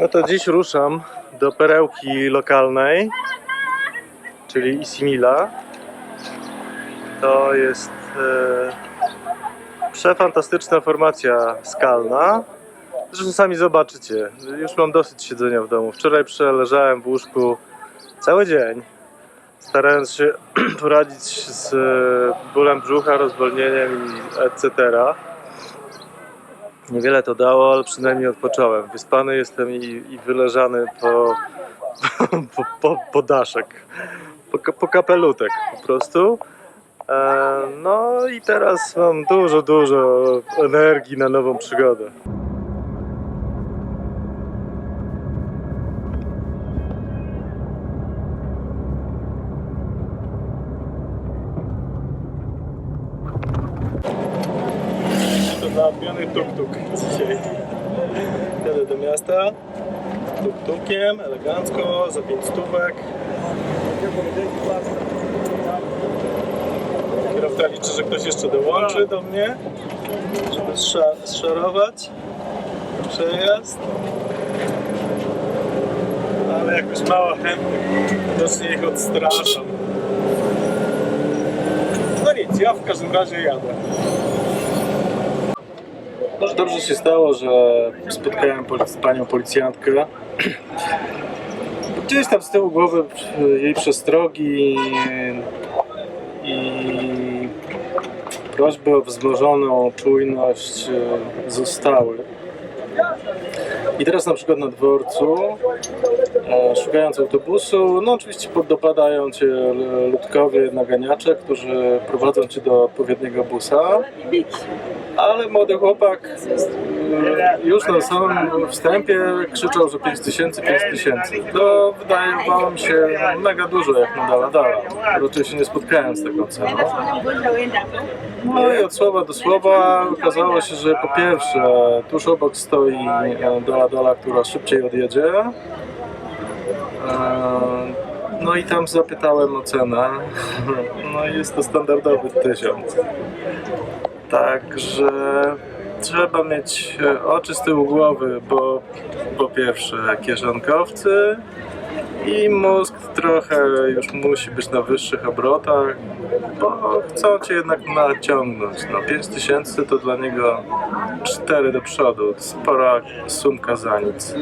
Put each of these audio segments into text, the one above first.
No to dziś ruszam do perełki lokalnej, czyli Isimila. To jest e, przefantastyczna formacja skalna. Zresztą sami zobaczycie. Już mam dosyć siedzenia w domu. Wczoraj przeleżałem w łóżku cały dzień, starając się poradzić z e, bólem brzucha, rozwolnieniem etc. Niewiele to dało, ale przynajmniej odpocząłem. Wyspany jestem i, i wyleżany po, po, po, po daszek, po, po kapelutek po prostu. E, no i teraz mam dużo, dużo energii na nową przygodę. To napiony tuk-tuk dzisiaj. Jadę do miasta tuk-tukiem, elegancko, za 5 stówek. Kierowca liczy, że ktoś jeszcze dołączy do mnie, żeby zsza- zszorować przejazd. Ale jakoś mało chętnych, widocznie ich odstraszam. No nic, ja w każdym razie jadę. Dobrze się stało, że spotkałem polic- panią policjantkę. Gdzieś tam z tyłu głowy jej przestrogi i prośby o wzmożoną czujność e, zostały. I teraz na przykład na dworcu, e, szukając autobusu, no oczywiście dopadają cię ludkowie naganiacze, którzy prowadzą cię do odpowiedniego busa. Ale młody chłopak e, już na samym wstępie krzyczał, że 5000, 5000. To wydawało mi się mega dużo jak na dala dala. Raczej się nie spotkałem z taką ceną. No i od słowa do słowa okazało się, że po pierwsze tuż obok stoi e, dala dala, która szybciej odjedzie. E, No i tam zapytałem o cenę. No i jest to standardowy tysiąc. Także trzeba mieć e, oczy z tyłu głowy, bo po pierwsze kieszonkowcy i mózg trochę już musi być na wyższych obrotach, bo chcą cię jednak naciągnąć. No 5000 to dla niego 4 do przodu, spora sumka za nic.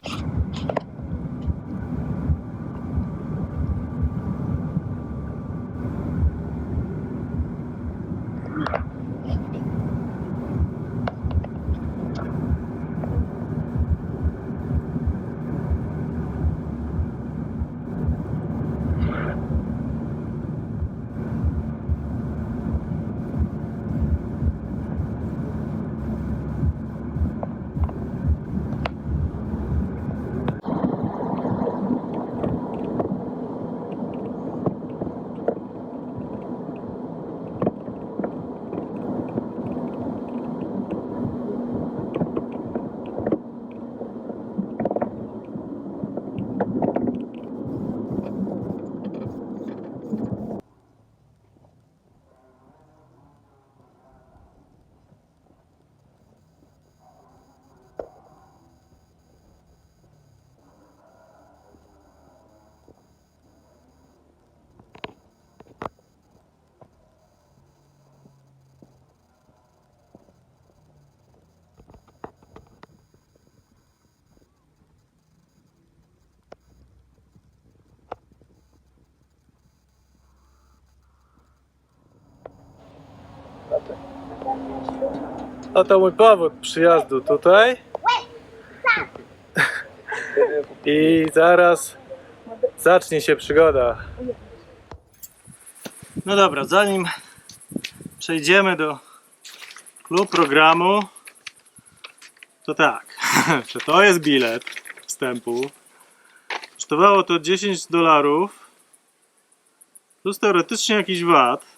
Oto mój powód przyjazdu tutaj. I zaraz zacznie się przygoda. No dobra, zanim przejdziemy do klub programu, to tak, że to jest bilet wstępu. Kosztowało to 10 dolarów plus teoretycznie jakiś VAT.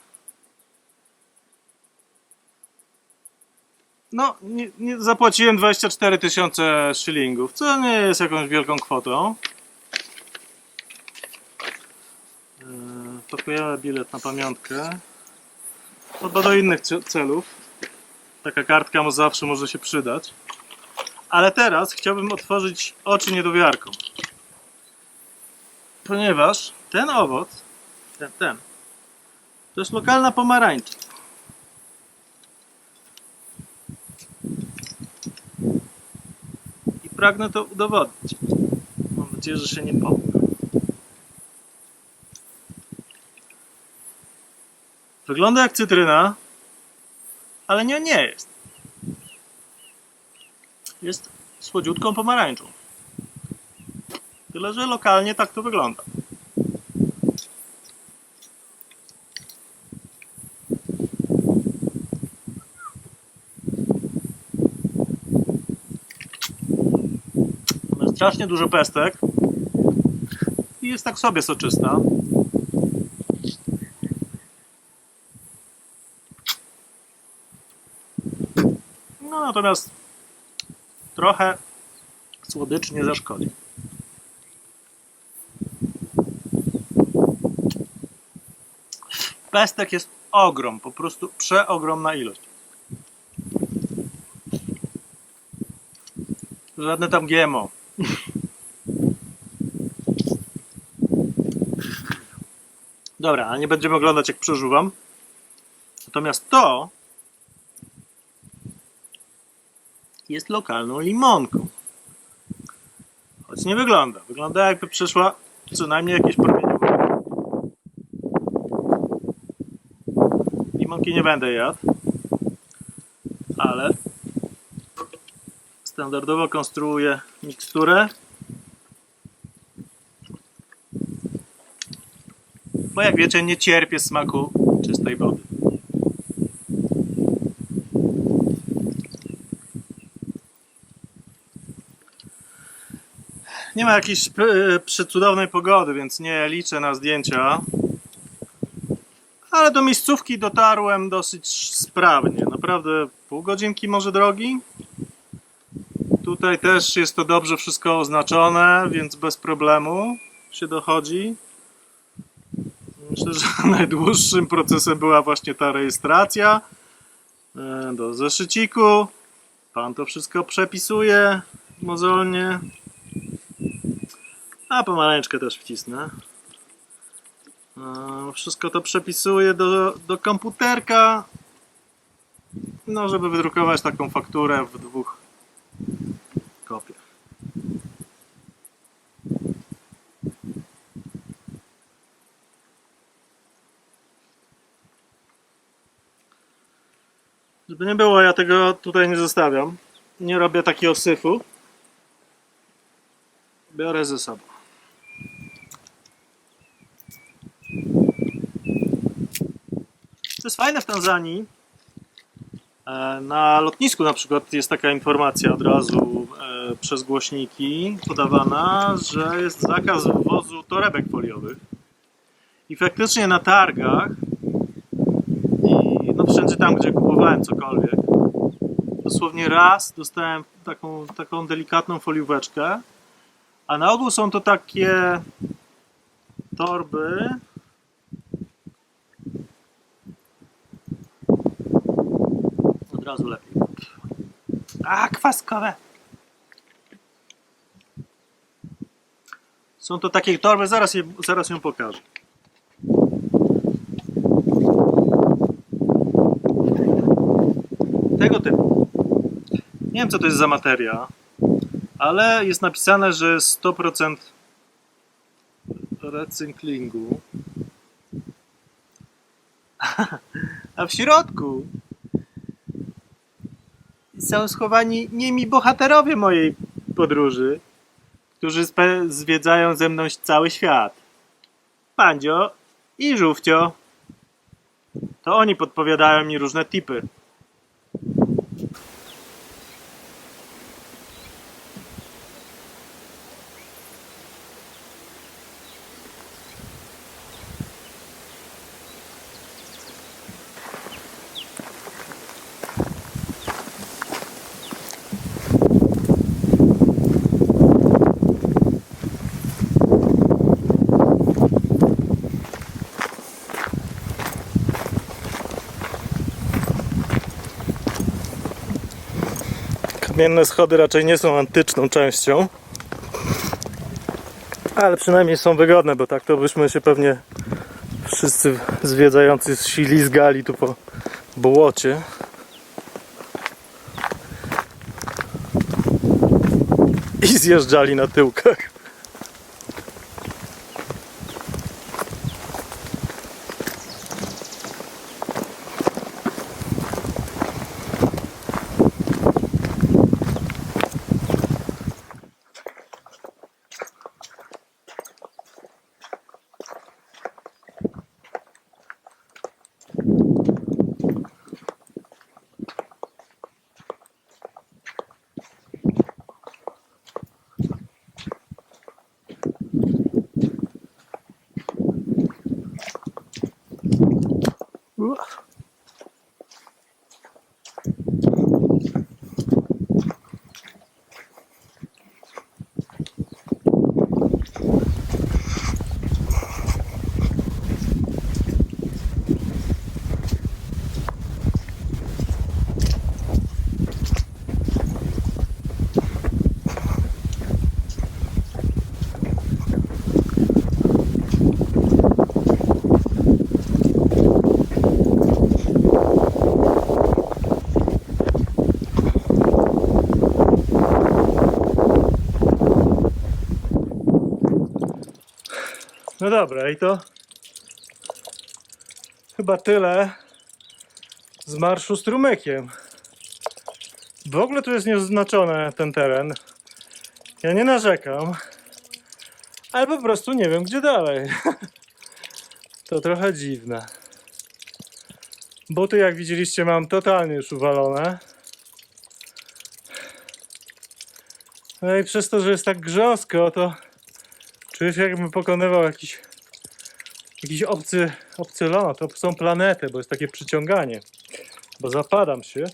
No, nie, nie, zapłaciłem 24 tysiące szylingów, co nie jest jakąś wielką kwotą. Yy, Pakujemy bilet na pamiątkę. Albo do innych ce- celów. Taka kartka mu zawsze może się przydać. Ale teraz chciałbym otworzyć oczy niedowiarkom. Ponieważ ten owoc, ten, ten, to jest lokalna pomarańcza. Pragnę to udowodnić. Mam nadzieję, że się nie pomylię. Wygląda jak cytryna, ale nie, nie jest. Jest słodziutką pomarańczą. Tyle, że lokalnie tak to wygląda. Ma strasznie dużo pestek i jest tak sobie soczysta. No natomiast trochę słodycz nie zaszkodzi. Pestek jest ogrom, po prostu przeogromna ilość. Żadne tam GMO. Dobra, a nie będziemy oglądać jak przeżuwam. Natomiast to jest lokalną limonką. Choć nie wygląda. Wygląda jakby przyszła co najmniej jakieś promieniowanie. Limonki nie będę jadł, ale standardowo konstruuję miksturę. Bo jak wiecie, nie cierpię smaku czystej wody. Nie ma jakiejś p- przecudownej pogody, więc nie liczę na zdjęcia. Ale do miejscówki dotarłem dosyć sprawnie. Naprawdę pół godzinki może drogi. Tutaj też jest to dobrze wszystko oznaczone, więc bez problemu się dochodzi. Myślę, że najdłuższym procesem była właśnie ta rejestracja. E, Do zeszyciku. Pan to wszystko przepisuje mozolnie. A pomarańczkę też wcisnę. E, Wszystko to przepisuję do, do komputerka. No, żeby wydrukować taką fakturę w dwóch Żeby nie było, ja tego tutaj nie zostawiam. Nie robię takiego syfu. Biorę ze sobą. To jest fajne w Tanzanii. E, Na lotnisku na przykład jest taka informacja od razu e, przez głośniki podawana, że jest zakaz wwozu torebek foliowych. I faktycznie na targach i no wszędzie tam, gdzie kupowałem cokolwiek, dosłownie raz dostałem taką, taką delikatną folióweczkę, a na ogół są to takie torby. Od razu lepiej. A, kwaskowe. Są to takie torby, zaraz, je, zaraz ją pokażę. Tego typu. Nie wiem, co to jest za materia, ale jest napisane, że 100% recyklingu. A w środku są schowani niemi bohaterowie mojej podróży, którzy zwiedzają ze mną cały świat. Pandzio i Żółwcio. To oni podpowiadają mi różne tipy. Kamienne schody raczej nie są antyczną częścią. Ale przynajmniej są wygodne, bo tak to byśmy się pewnie wszyscy zwiedzający ślizgali tu po błocie. I zjeżdżali na tyłkach. No dobra, i to chyba tyle z marszu strumykiem. W ogóle tu jest nieoznaczony ten teren. Ja nie narzekam, ale po prostu nie wiem, gdzie dalej. To trochę dziwne. Bo tu, jak widzieliście, mam totalnie już uwalone. No i przez to, że jest tak grząsko, to Czuję się jakbym pokonywał jakiś, jakiś obcy, obcy lot. To są planety, bo jest takie przyciąganie. Bo zapadam się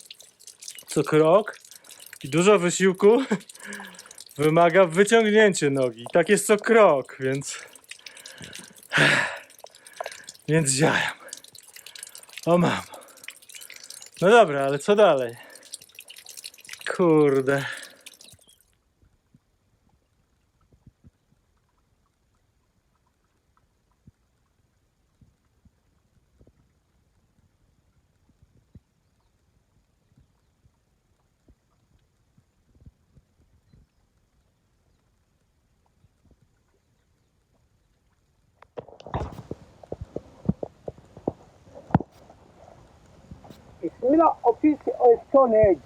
co krok i dużo wysiłku wymaga wyciągnięcie nogi. Tak jest co krok, więc więc działam. O mam. No dobra, ale co dalej? Kurde. Similar office or Stone Age.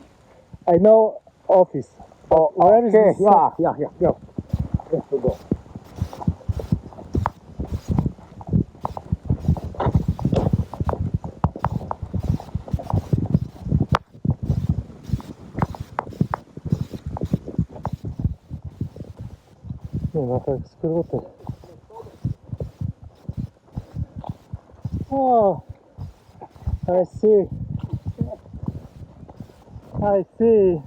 I know office. Oh, Where is okay. this? Yeah, yeah, yeah, yeah. Let's go. Nie ma tak skróty. O! I see. I see.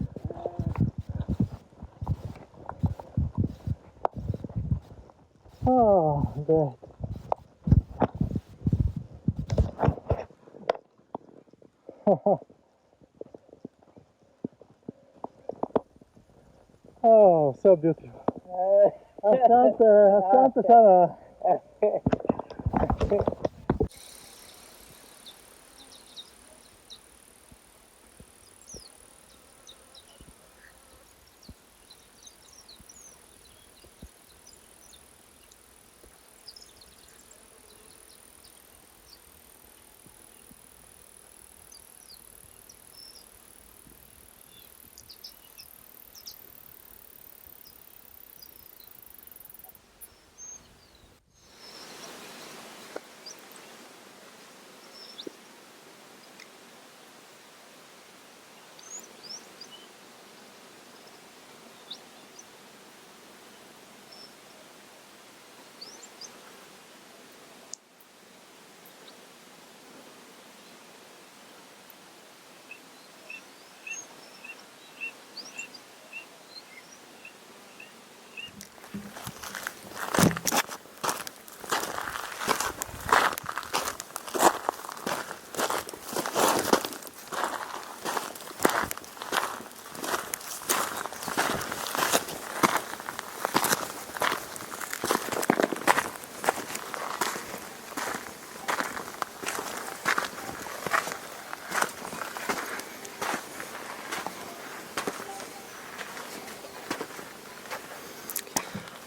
Oh, that. oh, so beautiful. Asante, asante sana.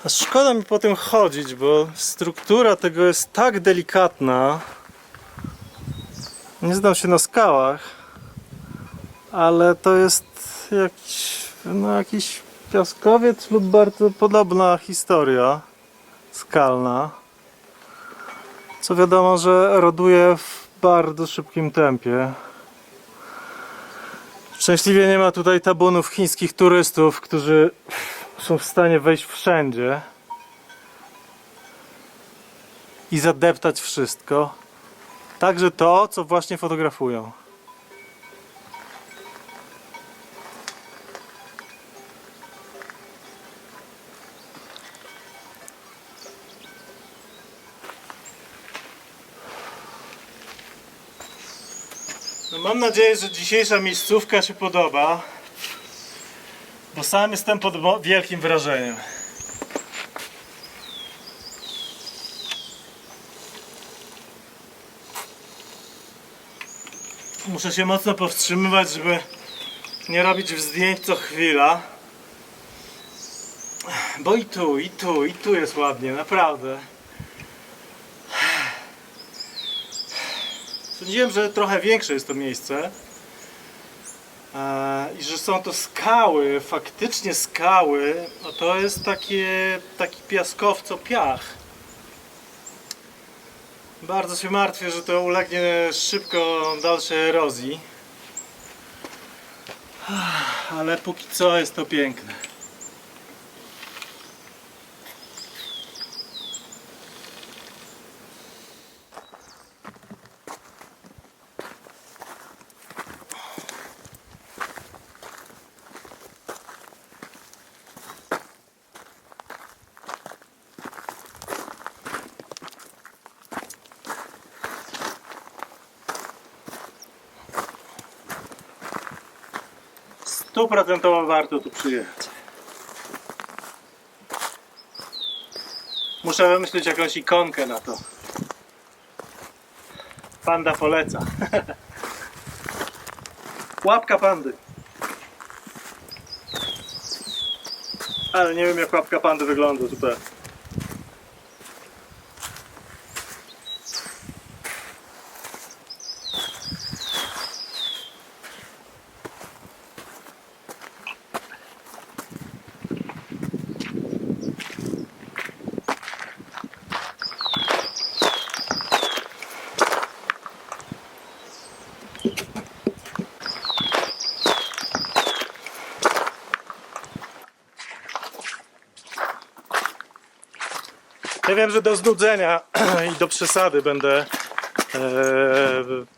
Szkoda mi po tym chodzić, bo struktura tego jest tak delikatna. Nie znam się na skałach, ale to jest jakiś, no jakiś piaskowiec lub bardzo podobna historia skalna. Co wiadomo, że roduje w bardzo szybkim tempie. Szczęśliwie nie ma tutaj tabunów chińskich turystów, którzy są w stanie wejść wszędzie i zadeptać wszystko. Także to, co właśnie fotografują. No mam nadzieję, że dzisiejsza miejscówka się podoba, bo sam jestem pod wielkim wrażeniem. Muszę się mocno powstrzymywać, żeby nie robić zdjęć co chwila. Bo i tu, i tu, i tu jest ładnie, naprawdę. Sądziłem, że trochę większe jest to miejsce. I że są to skały, faktycznie skały. No to jest takie, taki piaskowco piach. Bardzo się martwię, że to ulegnie szybko dalszej erozji. Ale póki co jest to piękne. Stuprocentowo warto tu przyjechać. Muszę wymyślić jakąś ikonkę na to. Panda poleca. Łapka pandy. Ale nie wiem jak łapka pandy wygląda tutaj. Wiem, że do znudzenia i do przesady będę e,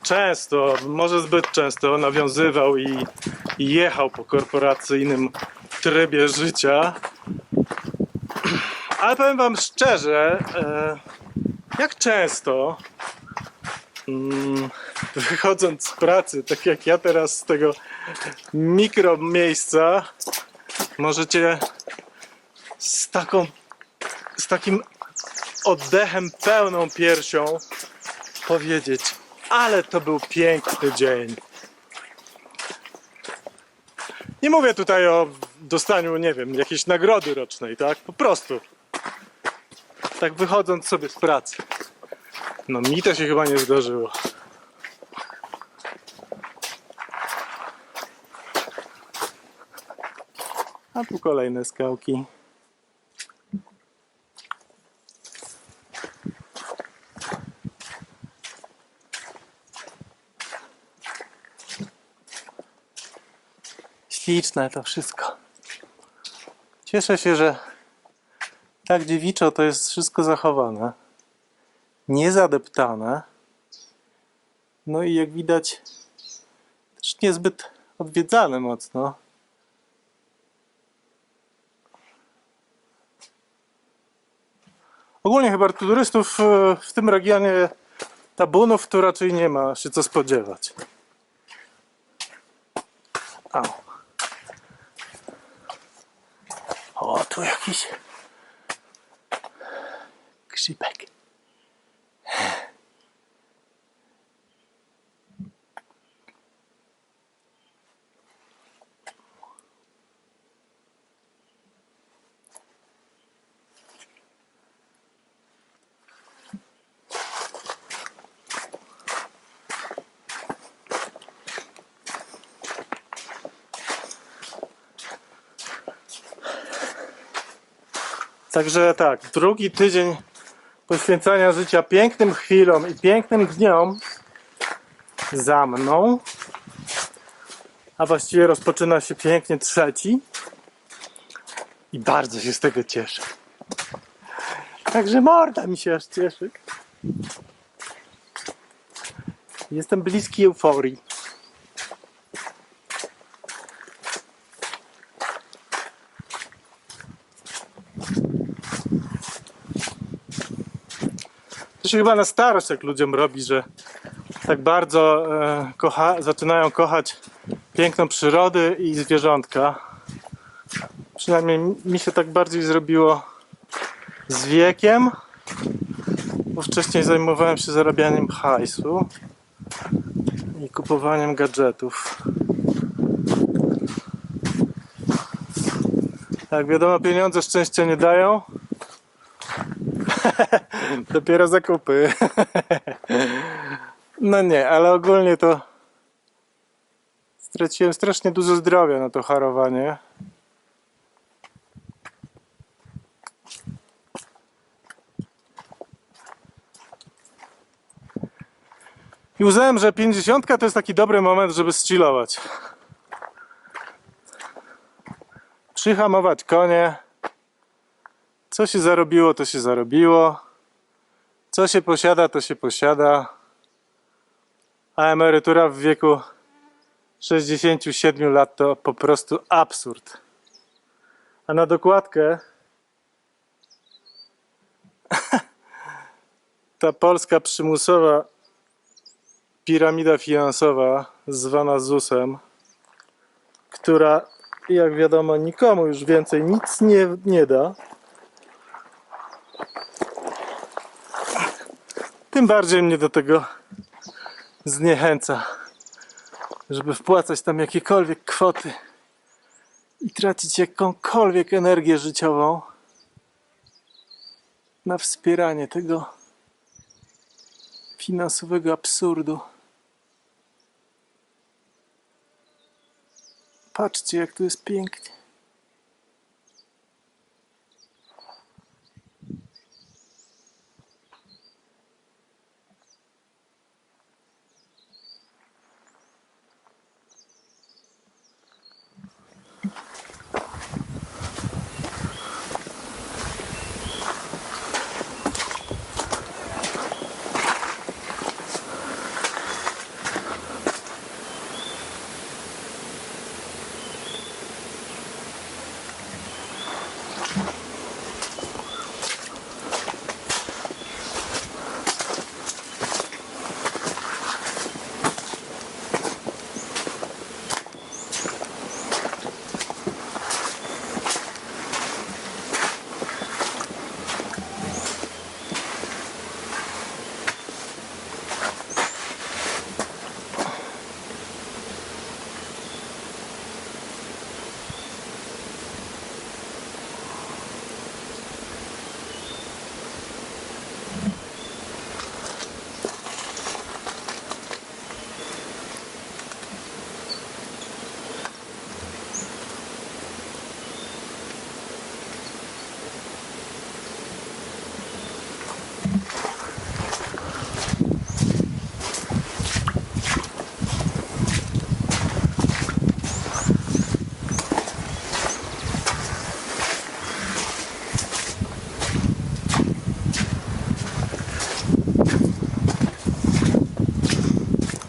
często, może zbyt często nawiązywał i, i jechał po korporacyjnym trybie życia. Ale powiem Wam szczerze, e, jak często mm, wychodząc z pracy, tak jak ja teraz z tego mikro miejsca, możecie z taką z takim oddechem, pełną piersią powiedzieć, ale to był piękny dzień. Nie mówię tutaj o dostaniu, nie wiem, jakiejś nagrody rocznej, tak? Po prostu. Tak wychodząc sobie z pracy. No mi to się chyba nie zdarzyło. A tu kolejne skałki. Śliczne to wszystko. Cieszę się, że tak dziewiczo to jest wszystko zachowane. Niezadeptane. No i jak widać też niezbyt odwiedzane mocno. Ogólnie chyba turystów e, w tym regionie tabunów tu raczej nie ma się co spodziewać. O, tu jakiś grzybek. Także tak, drugi tydzień poświęcania życia pięknym chwilom i pięknym dniom za mną. A właściwie rozpoczyna się pięknie trzeci. I bardzo się z tego cieszę. Także morda mi się aż cieszy. Jestem bliski euforii. To się chyba na starość tak ludziom robi, że tak bardzo e, kocha, zaczynają kochać piękną przyrodę i zwierzątka. Przynajmniej mi się tak bardziej zrobiło z wiekiem, bo wcześniej zajmowałem się zarabianiem hajsu i kupowaniem gadżetów. Jak wiadomo, pieniądze szczęścia nie dają. Dopiero zakupy. no nie, ale ogólnie to straciłem strasznie dużo zdrowia na to harowanie. I uznałem, że 50 to jest taki dobry moment, żeby zchillować. Przyhamować konie. Co się zarobiło, to się zarobiło. Co się posiada, to się posiada. A emerytura w wieku 67 lat to po prostu absurd. A na dokładkę ta polska przymusowa piramida finansowa zwana ZUS-em, która jak wiadomo nikomu już więcej nic nie, nie da. Tym bardziej mnie do tego zniechęca, żeby wpłacać tam jakiekolwiek kwoty i tracić jakąkolwiek energię życiową na wspieranie tego finansowego absurdu. Patrzcie, jak tu jest pięknie.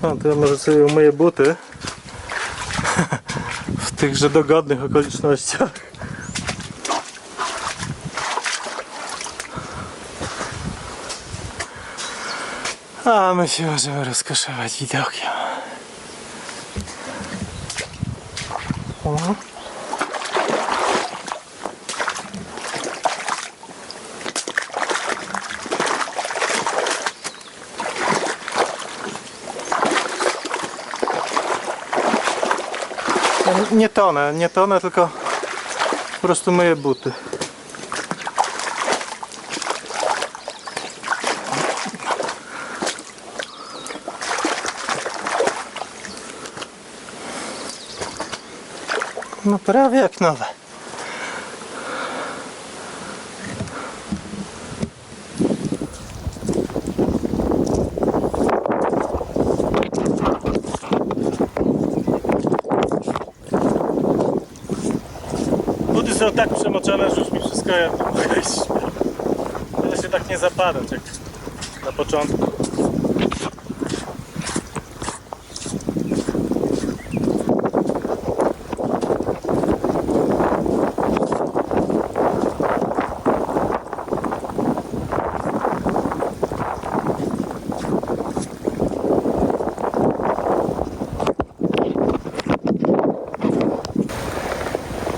No to ja może sobie umyję buty w tychże dogodnych okolicznościach. A my się możemy rozkoszować widokiem. O. Ja Nie tonę, nie tonę, tylko po prostu myję buty. No prawie jak nowe. Są tak przemoczone, że już mi wszystko jedno. Mogę iść. Ale się tak nie zapadać jak na początku.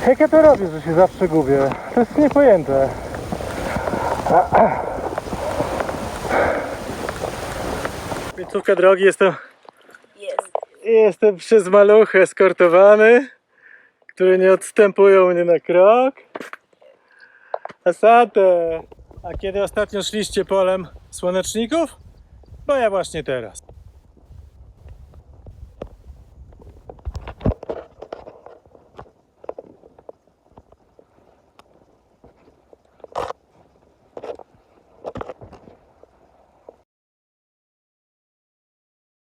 Jak ja to robię, że się zawsze gubię? To jest niepojęte. Końcówka drogi jestem, Jest. jestem przez maluchy eskortowany, które nie odstępują mnie na krok. Asante! A kiedy ostatnio szliście polem słoneczników? Bo ja właśnie teraz.